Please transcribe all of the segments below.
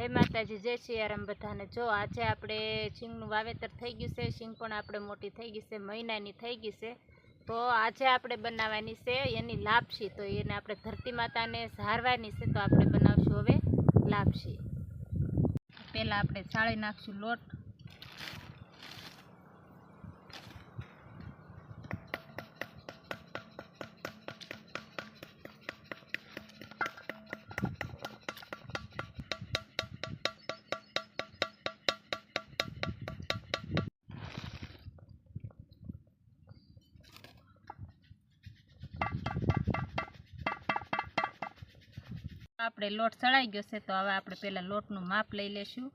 જય માતાજી, જય સિયારામ બધાને. જો આજે આપણે સિંગનું વાવેતર થઈ ગયું છે સિંગ પણ આપણે મોટી થઈ ગઈ છે, મહિનાની થઈ ગઈ છે. તો આજે આપણે બનાવવાની છે એની લાપસી. તો એને આપણે ધરતી માતાને ઝારવાની છે, તો આપણે બનાવશું હવે લાપસી. પહેલાં આપણે ચાળી નાખશું લોટ. આપણે લોટ ચડાઈ ગયો છે, તો હવે આપણે પહેલાં લોટનું માપ લઈ લેશું.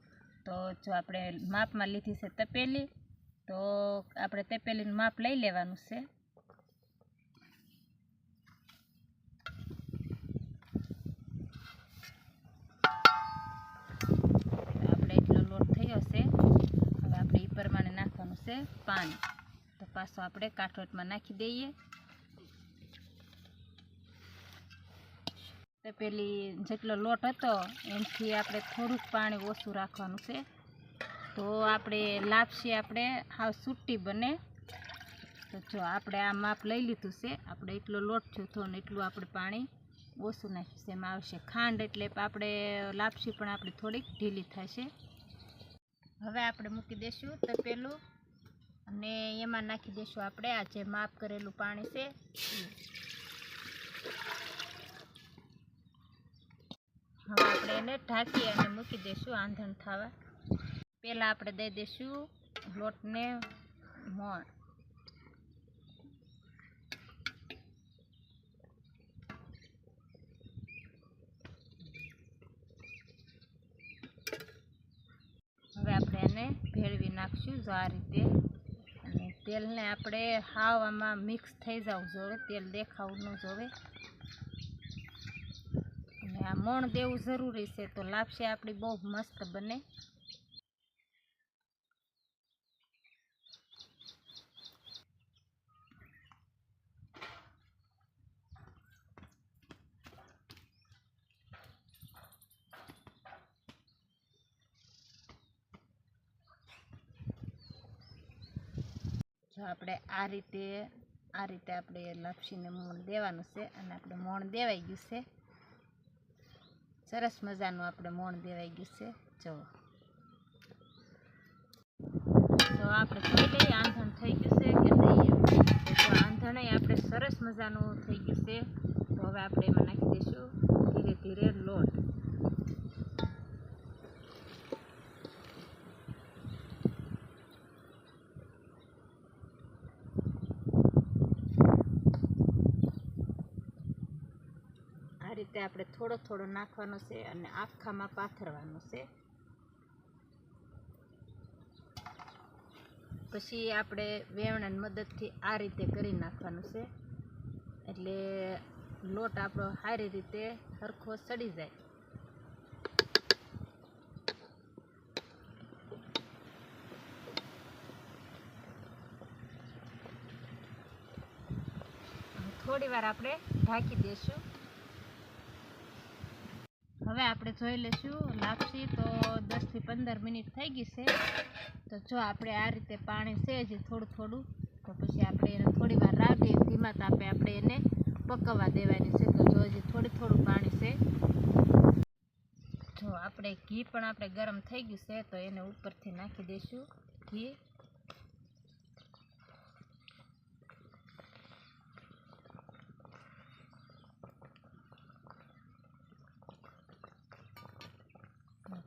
તો જો આપણે માપમાં લીધી છે તપેલી, તો આપણે તપેલીનું માપ લઈ લેવાનું છે. આપણે એટલો લોટ થયો છે, હવે આપણે એ પ્રમાણે નાખવાનું છે પાણી. તો પાછો આપણે કાઠોટમાં નાખી દઈએ. તો પેલી જેટલો લોટ હતો, એનાથી આપણે થોડુંક પાણી ઓછું રાખવાનું છે. તો આપણે લાપસી આપણે હાવ સૂટી બને. તો જો આપણે આ માપ લઈ લીધું છે. આપણે એટલો લોટ જોતો ને એટલું આપણે પાણી ઓછું નાખ્યું એમાં આવશે ખાંડ એટલે આપણે લાપસી પણ આપણી થોડીક ઢીલી થશે. હવે આપણે મૂકી દઈશું તપેલું અને એમાં નાખી દઈશું આપણે આ જે માપ કરેલું પાણી છે. હવે આપણે એને ઢાંકી અને મૂકી દઈશું આંધણ થવા. પહેલાં આપણે દઈ દઈશું લોટને મોણ. હવે આપણે એને ભેળવી નાખશું જો આ રીતે. અને તેલને આપણે હાવ આમાં મિક્સ થઈ જવું જોઈએ, તેલ દેખાવું ન જોવે આ મોણ દેવું જરૂરી છે, તો લાપસી આપણી બહુ મસ્ત બને. જો આપણે આ રીતે આ રીતે આપણે લાપસીને મોણ દેવાનું છે, અને આપણે મોણ દેવાઈ ગયું છે. સરસ મજાનું આપણે મોણ દેવાઈ ગયું છે. જો. આપણે જોઈ લઈએ, આંધણ થઈ ગયું છે કે નહીં તો આંધણ આપણે સરસ મજાનું થઈ ગયું છે. તો હવે આપણે એમાં નાખી દઈશું ધીરે ધીરે લોટ આ રીતે આપણે થોડો થોડો નાખવાનો છે અને આખામાં પાથરવાનો છે. પછી આપણે વેવણાની મદદથી આ રીતે કરી નાખવાનું છે. એટલે લોટ આપણો સારી રીતે સરખો સડી જાય. થોડી વાર આપણે ઢાંકી દઈશું હવે આપણે જોઈ લઈશું લાપસી તો દસથી પંદર મિનિટ થઈ ગઈ છે. તો જો આપણે આ રીતે પાણી છે હજી થોડું થોડું, તો પછી આપણે એને થોડી વાર રાખીએ ધીમા તાપે આપણે એને પકવવા દેવાની છે. તો જો હજી થોડું થોડું પાણી છે. જો આપણે ઘી પણ આપણે ગરમ થઈ ગયું છે, તો એને ઉપરથી નાખી દઈશું ઘી.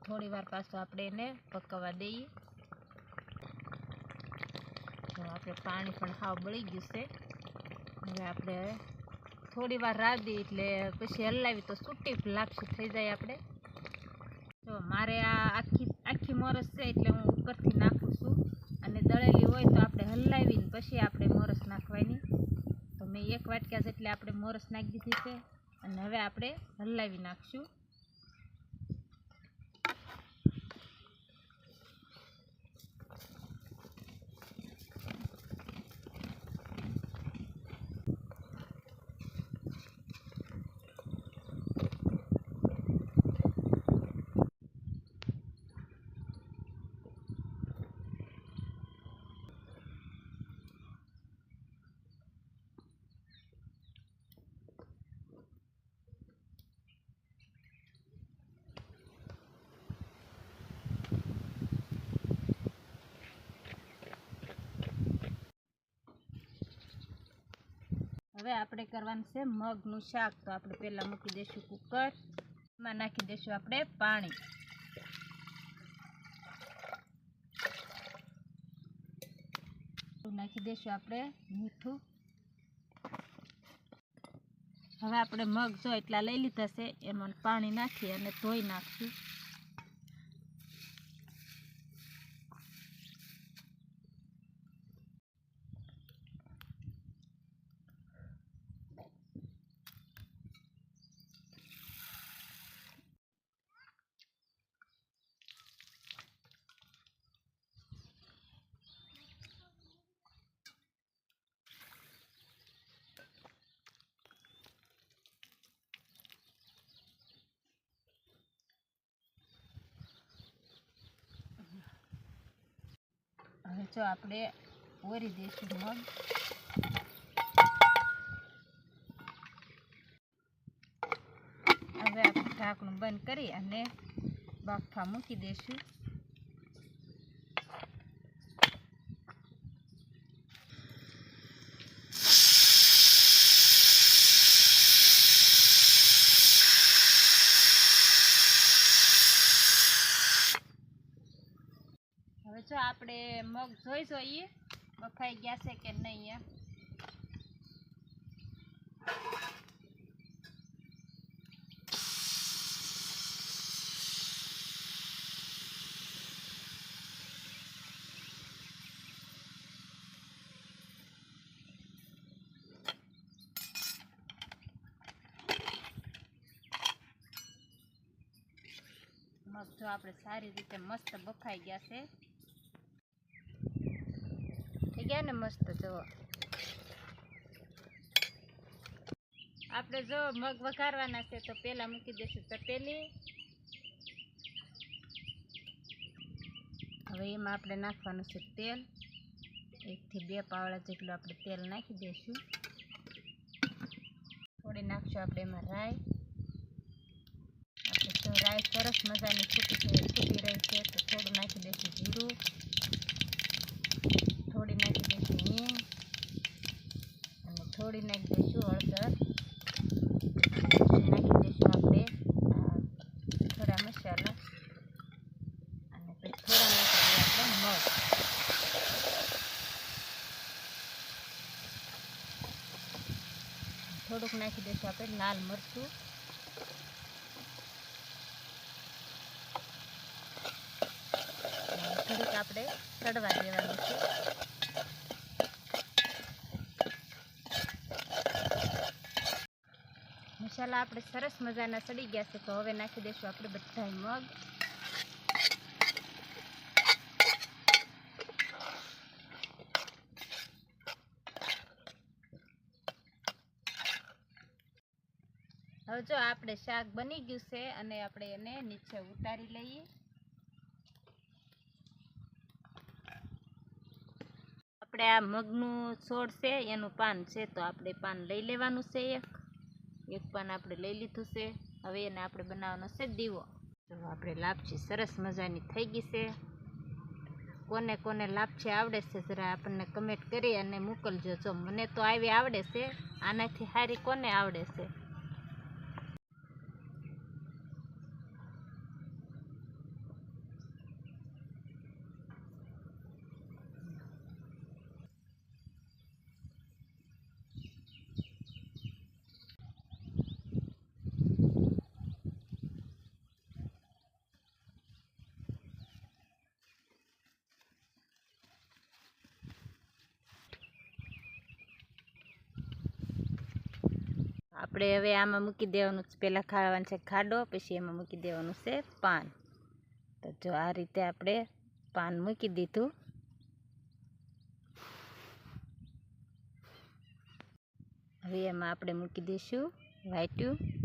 થોડી વાર પાછું આપણે એને પકવવા દઈએ. તો આપણે પાણી પણ હાવ બળી ગયું છે. હવે આપણે થોડી વાર રાહ દઈએ એટલે પછી હલાવી તો સૂટી લાપસી થઈ જાય આપણે. જો, મારે આ આખી આખી મોરસ છે એટલે હું ઉપરથી નાખું છું. અને દળેલી હોય તો આપણે હલાવીને પછી આપણે મોરસ નાખવાની. તો મેં એક વાટકા જેટલી આપણે મોરસ નાખી દીધી છે. અને હવે આપણે હલાવી નાખશું. હવે આપણે કરવાનું છે મગનું શાક. તો આપણે પહેલાં મૂકી દઈશું કુકર. એમાં નાખી દઈશું આપણે પાણી. નાખી દઈશું આપણે મીઠું. હવે આપણે મગ જો એટલા લઈ લીધા છે, એમાં પાણી નાખી અને ધોઈ નાખશું. જો આપણે ઓરી દઈશું મગ. હવે આપણે ઢાંકણું બંધ કરી અને બાફા મૂકી દઈશું હવે જો આપણે મગ જોઈ જોઈએ. બફાઈ ગયા છે કે નહીં એમ મગ જો આપણે સારી રીતે મસ્ત બફાઈ ગયા છે. ગયા ને મસ્ત જો આપણે જો મગ વઘારવાના છે, તો પહેલા મૂકી દઈશું તપેલી. હવે એમાં આપણે નાખવાનું છે તેલ. એકથી બે પાવડા જેટલું આપણે તેલ નાખી દઈશું. થોડી નાખશું આપણે એમાં રાઈ. આપણે જો રાઈ સરસ મજાની ફૂટી છે, ફૂટી રહી છે, તો થોડું નાખી દઈશું જીરું થોડી નાખી દઈશું હિંગ થોડી નાખી દઈશું હળદર. નાખી દઈશું આપણે. થોડા મસાલા. અને પછી થોડા દઈએ આપણે મગ. થોડુંક નાખી દઈશું આપણે લાલ મરચું. થોડુંક આપણે ચડવા દેવાનું છે. મસાલા આપણે સરસ મજાના સડી ગયા છે, તો હવે નાખી દઈશું આપણે બધા મગ. હવે જો આપણે શાક બની ગયું છે અને આપણે એને નીચે ઉતારી લઈએ. આપણે આ મગનું છોડ છે, એનું પાન છે, તો આપણે પાન લઈ લેવાનું છે એક. એક પાન આપણે લઈ લીધું છે. હવે એને આપણે બનાવવાનો છે દીવો. ચલો, આપણે લાપસી સરસ મજાની થઈ ગઈ છે. કોને કોને લાપસી આવડે છે જરા આપણને કમેન્ટ કરી અને મોકલજો. જો મને તો આવી આવડે છે, આનાથી સારી કોને આવડે છે? આપણે હવે આમાં મૂકી દેવાનું છે પહેલાં ખાવાનું છે ખાડો, પછી એમાં મૂકી દેવાનું છે પાન. તો જો આ રીતે આપણે પાન મૂકી દીધું. હવે એમાં આપણે મૂકી દઈશું વાટ્યું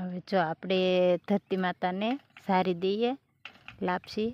હવે જો આપણે ધરતી માતાને સારી દઈએ લાપસી.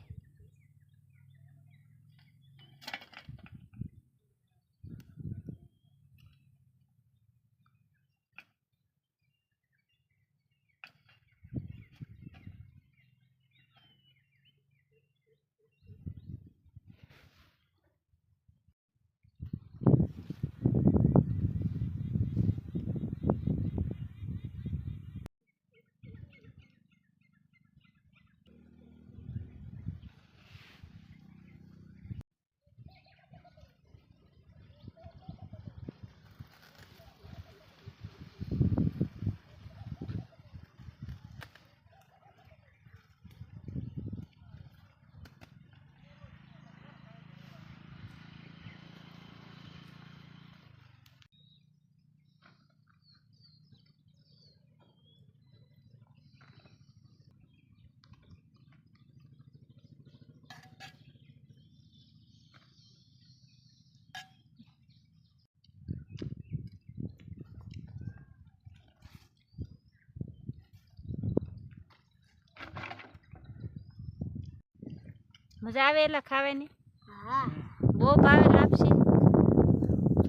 મજા આવે એટલે ખાવાની? હા. બહુ ભાવે લાપસી?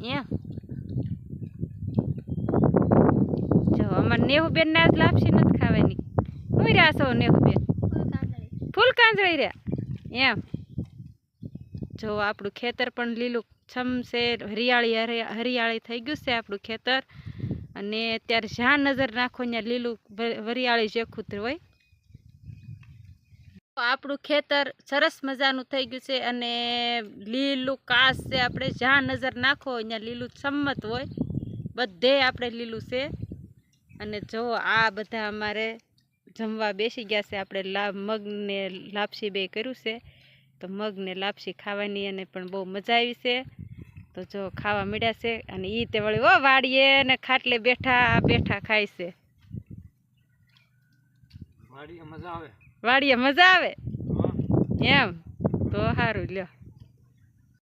એમ? જો અમારે નેહુ બેન આજ લાપસી નથી ખાવાની. હું રહ્યા છો નેહુબેન? બેન ફૂલ કાંજળી રહ્યા? એમ? જો આપણું ખેતર પણ લીલું છમ છે હરિયાળી હરિયા- હરિયાળી થઈ ગયું છે આપણું ખેતર. અને અત્યારે જ્યાં નજર નાખો ત્યાં લીલું હરિયાળી જેખું હોય. આપણું ખેતર સરસ મજાનું થઈ ગયું છે અને લીલું કાસ છે, આપણે જ્યાં નજર નાખો અહીંયા લીલું સંમત હોય, બધે આપણે લીલું છે. અને જો આ બધા અમારે જમવા બેસી ગયા છે, આપણે લા મગને લાપસી બે કર્યું છે. તો મગને લાપસી ખાવાની અને પણ બહુ મજા આવી છે. તો જો ખાવા મળ્યા છે અને એ તે વળી ઓ વાડીએ ને ખાટલે બેઠા બેઠા ખાય છે. મજા આવે. વાડીએ મજા આવે? એમ? તો સારું લ્યો.